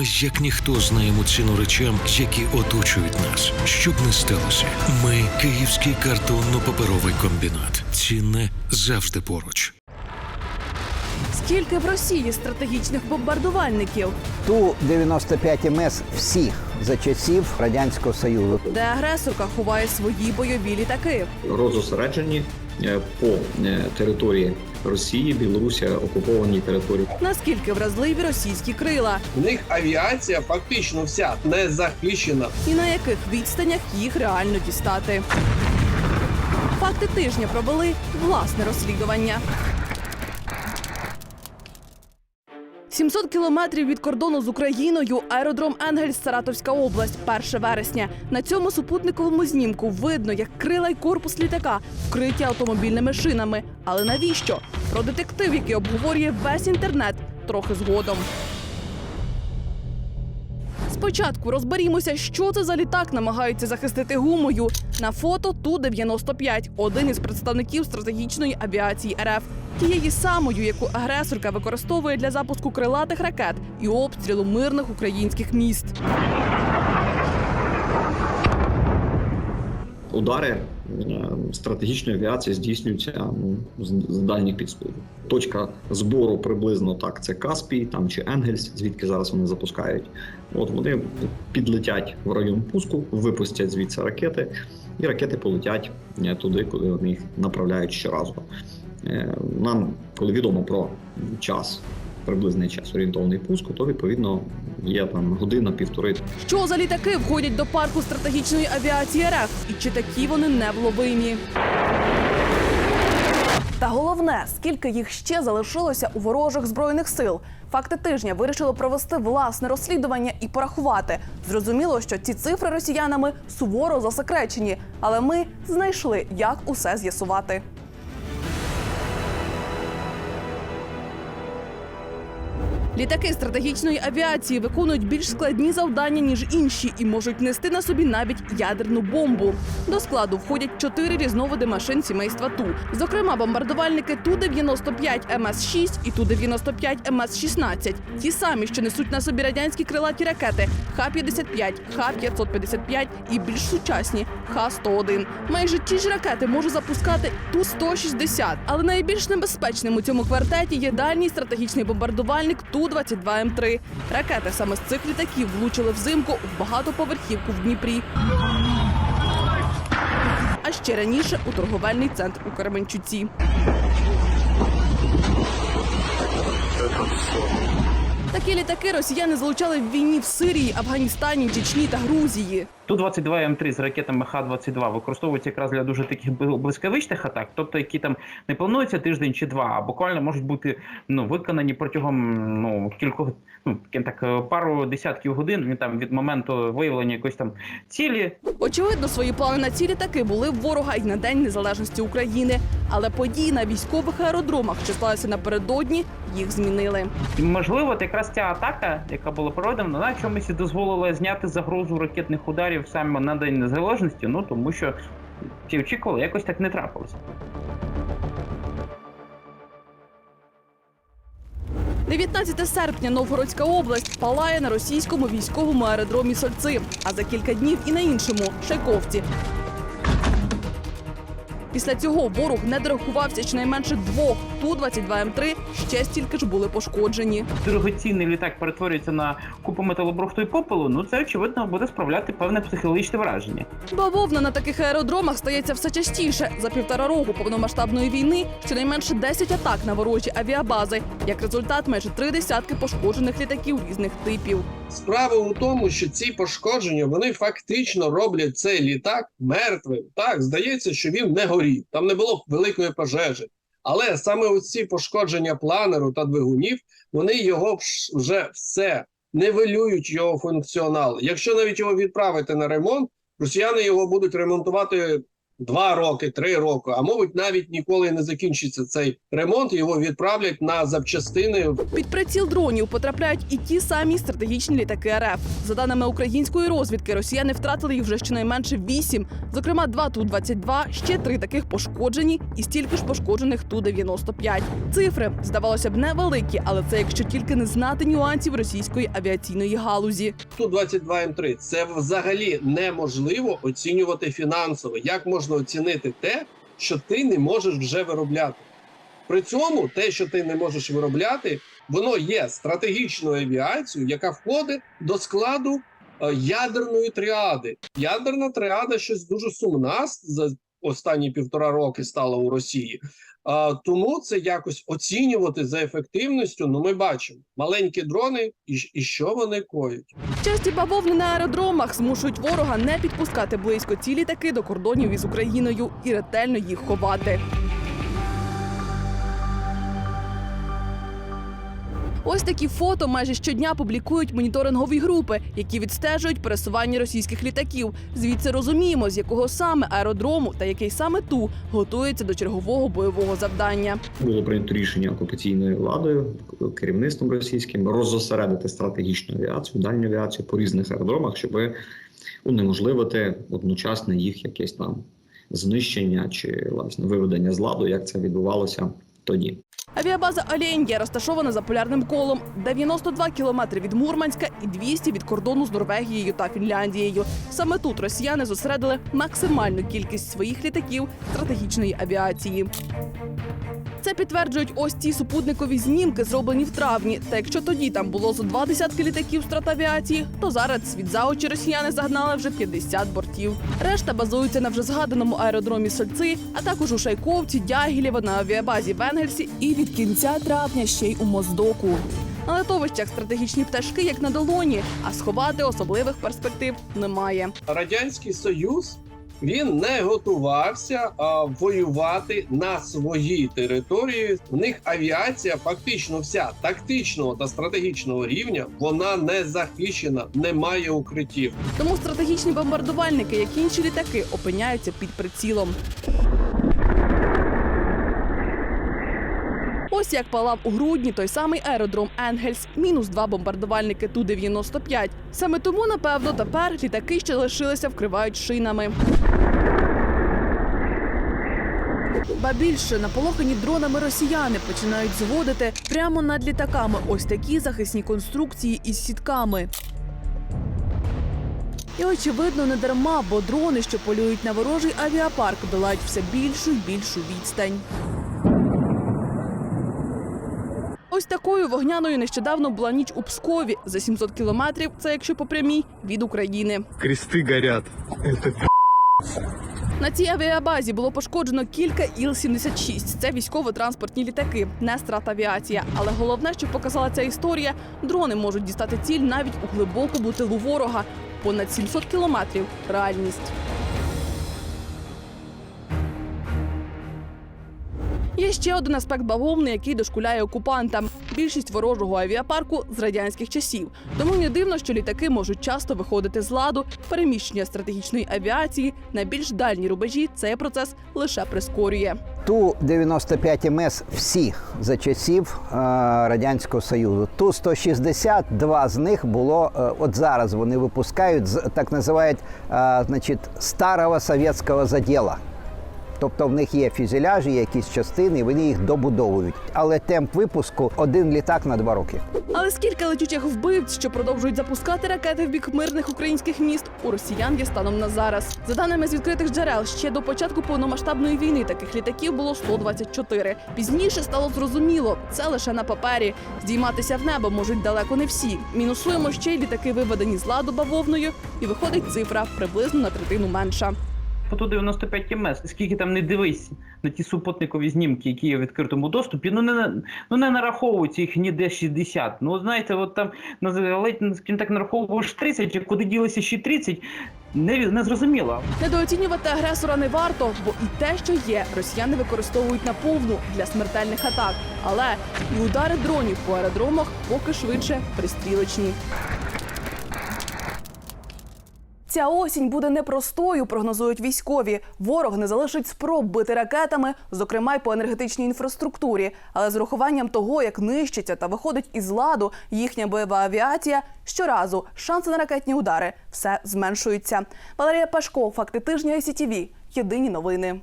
Ми як ніхто знаємо ціну речам, які оточують нас. Щоб не сталося, ми Київський картонно-паперовий комбінат. Цінне завжди поруч. Скільки в Росії стратегічних бомбардувальників, Ту-95 МС всіх за часів Радянського Союзу. де агресорка ховає свої бойові літаки? розосереджені е, по е, території Росії, Білорусі, окупованій території. Наскільки вразливі російські крила, В них авіація фактично вся не захищена. і на яких відстанях їх реально дістати? Факти тижня провели власне розслідування. 700 кілометрів від кордону з Україною аеродром Енгельс, Саратовська область, 1 вересня. На цьому супутниковому знімку видно, як крила й корпус літака вкриті автомобільними шинами. Але навіщо? Про детектив, який обговорює весь інтернет, трохи згодом. Спочатку розберімося, що це за літак намагаються захистити гумою. На фото Ту-95 – один із представників стратегічної авіації РФ. Тієї самою, яку агресорка використовує для запуску крилатих ракет і обстрілу мирних українських міст. Удари стратегічної авіації здійснюються з, з дальніх підступів. Точка збору приблизно так. Це Каспій, там чи Енгельс, звідки зараз вони запускають. От вони підлетять в район пуску, випустять звідси ракети, і ракети полетять е, туди, куди вони їх направляють щоразу. Е, Нам, коли відомо про час, приблизний час орієнтовний пуску, то відповідно є там година-півтори Що за літаки входять до парку стратегічної авіації РФ? І чи такі вони невловимі? Та головне, скільки їх ще залишилося у ворожих збройних сил. Факти тижня вирішили провести власне розслідування і порахувати. Зрозуміло, що ці цифри росіянами суворо засекречені, але ми знайшли, як усе з'ясувати. Літаки стратегічної авіації виконують більш складні завдання ніж інші і можуть нести на собі навіть ядерну бомбу. До складу входять чотири різновиди машин сімейства Ту, зокрема бомбардувальники Ту 95 МС 6 і Ту 95 МС 16 ті самі, що несуть на собі радянські крилаті ракети Х-55, Х-555 і більш сучасні Х-101. Майже ті ж ракети може запускати Ту 160 але найбільш небезпечним у цьому квартеті є дальній стратегічний бомбардувальник Ту-22М3. Ракети саме з цих літаків влучили взимку в багатоповерхівку в Дніпрі. А ще раніше у торговельний центр у Кременчуці. Такі літаки росіяни залучали в війні в Сирії, Афганістані, Чечні та Грузії. Ту-22 М3 з ракетами Х-22 використовуються якраз для дуже таких блискавичних атак, тобто які там не плануються тиждень чи два, а буквально можуть бути ну виконані протягом ну кількох ну так пару десятків годин від там від моменту виявлення якоїсь там цілі. Очевидно, свої плани на ці літаки були в ворога і на День Незалежності України. Але події на військових аеродромах, що сталися напередодні, їх змінили. І можливо, от якраз ця атака, яка була проведена, вона чомусь і дозволила зняти загрозу ракетних ударів саме на День Незалежності, ну тому що ті очікували, якось так не трапилося. 19 серпня Новгородська область палає на російському військовому аеродромі Сольци, а за кілька днів і на іншому Шайковці. Після цього ворог не дорахувався щонайменше двох Ту-22М3, ще стільки ж були пошкоджені. Дорогоцінний літак перетворюється на купу металобрухту і попелу, ну це очевидно буде справляти певне психологічне враження. Бавовна на таких аеродромах стається все частіше. За півтора року повномасштабної війни щонайменше 10 атак на ворожі авіабази. Як результат, майже три десятки пошкоджених літаків різних типів. Справа у тому, що ці пошкодження вони фактично роблять цей літак мертвим. Так, здається, що він не горів, там не було великої пожежі. Але саме оці пошкодження планеру та двигунів, вони його вже все нивелюють його функціонал. Якщо навіть його відправити на ремонт, росіяни його будуть ремонтувати два роки, три роки, а мабуть, навіть ніколи не закінчиться цей ремонт. Його відправлять на запчастини Під приціл дронів потрапляють і ті самі стратегічні літаки РФ. За даними української розвідки, росіяни втратили їх вже щонайменше вісім. Зокрема, два ту 22 ще три таких пошкоджені, і стільки ж пошкоджених ту 95 Цифри здавалося б невеликі, але це якщо тільки не знати нюансів російської авіаційної галузі. Ту-22М3 це взагалі неможливо оцінювати фінансово. Як можна оцінити те, що ти не можеш вже виробляти? При цьому те, що ти не можеш виробляти, воно є стратегічною авіацією, яка входить до складу е, ядерної тріади. Ядерна тріада щось дуже сумна останні півтора роки стала у Росії. А, тому це якось оцінювати за ефективністю. Ну, ми бачимо маленькі дрони, і, і що вони коють. Часті бавовни на аеродромах змушують ворога не підпускати близько ці літаки до кордонів із Україною і ретельно їх ховати. Ось такі фото майже щодня публікують моніторингові групи, які відстежують пересування російських літаків. Звідси розуміємо, з якого саме аеродрому та який саме ту готується до чергового бойового завдання. Було прийнято рішення окупаційною владою, керівництвом російським роззосередити стратегічну авіацію, дальню авіацію по різних аеродромах, щоб унеможливити одночасне їх якесь там знищення чи власне виведення з ладу, як це відбувалося тоді. Авіабаза Оленья розташована за полярним колом 92 кілометри від Мурманська і 200 від кордону з Норвегією та Фінляндією. Саме тут росіяни зосередили максимальну кількість своїх літаків стратегічної авіації. Це підтверджують ось ці супутникові знімки, зроблені в травні. Та якщо тоді там було зо два десятки літаків стратавіації, то зараз світ за очі росіяни загнали вже 50 бортів. Решта базуються на вже згаданому аеродромі Сольци, а також у Шайковці, Дягілєво на авіабазі в Енгельсі і від кінця травня ще й у Моздоку. На литовищах стратегічні пташки як на долоні, а сховати особливих перспектив немає. Радянський Союз він не готувався а, воювати на своїй території. В них авіація фактично вся тактичного та стратегічного рівня вона не захищена, не має укриттів. Тому стратегічні бомбардувальники, як і інші літаки, опиняються під прицілом. Ось як палав у грудні той самий аеродром Енгельс, мінус два бомбардувальники Ту-95. Саме тому, напевно, тепер літаки, що лишилися, вкривають шинами. Ба більше наполохані дронами росіяни починають зводити прямо над літаками ось такі захисні конструкції із сітками. І очевидно не дарма, бо дрони, що полюють на ворожий авіапарк, долають все більшу й більшу відстань. Ось такою вогняною нещодавно була ніч у Пскові за 700 кілометрів. Це якщо по прямій від України. кресты горят. Это На цій авіабазі було пошкоджено кілька Іл-76. Це військово-транспортні літаки, не стратавіація. Але головне, що показала ця історія, дрони можуть дістати ціль навіть у глибокому тилу ворога. Понад 700 кілометрів реальність. Є ще один аспект бавовни, який дошкуляє окупантам. Більшість ворожого авіапарку з радянських часів. Тому не дивно, що літаки можуть часто виходити з ладу. Переміщення стратегічної авіації на більш дальні рубежі цей процес лише прискорює. Ту 95 МС всі за часів е, радянського союзу. Ту 160, два з них було е, от зараз. Вони випускають так називають е, значить старого совєтського заділа. Тобто в них є фюзеляжі, якісь частини, вони їх добудовують. Але темп випуску один літак на два роки. Але скільки летючих вбивць, що продовжують запускати ракети в бік мирних українських міст, у росіян є станом на зараз. За даними з відкритих джерел, ще до початку повномасштабної війни таких літаків було 124. Пізніше стало зрозуміло, це лише на папері. Здійматися в небо можуть далеко не всі. Мінусуємо ще й літаки, виведені з ладу бавовною, і виходить цифра приблизно на третину менша. По ту 95 МС, скільки там не дивись на ті супутникові знімки, які є в відкритому доступі, ну не ну не нараховується їх ніде 60. Ну знаєте, от там ледь скажімо так нараховуєш 30, а куди ділися ще 30, не, не зрозуміло. Недооцінювати агресора не варто, бо і те, що є, росіяни використовують на повну для смертельних атак. Але і удари дронів по аеродромах поки швидше пристрілочні. Ця осінь буде непростою, прогнозують військові. Ворог не залишить спроб бити ракетами, зокрема й по енергетичній інфраструктурі. Але з урахуванням того, як нищиться та виходить із ладу їхня бойова авіація, щоразу шанси на ракетні удари все зменшуються. Валерія Пашко, факти тижня ICTV. Єдині новини.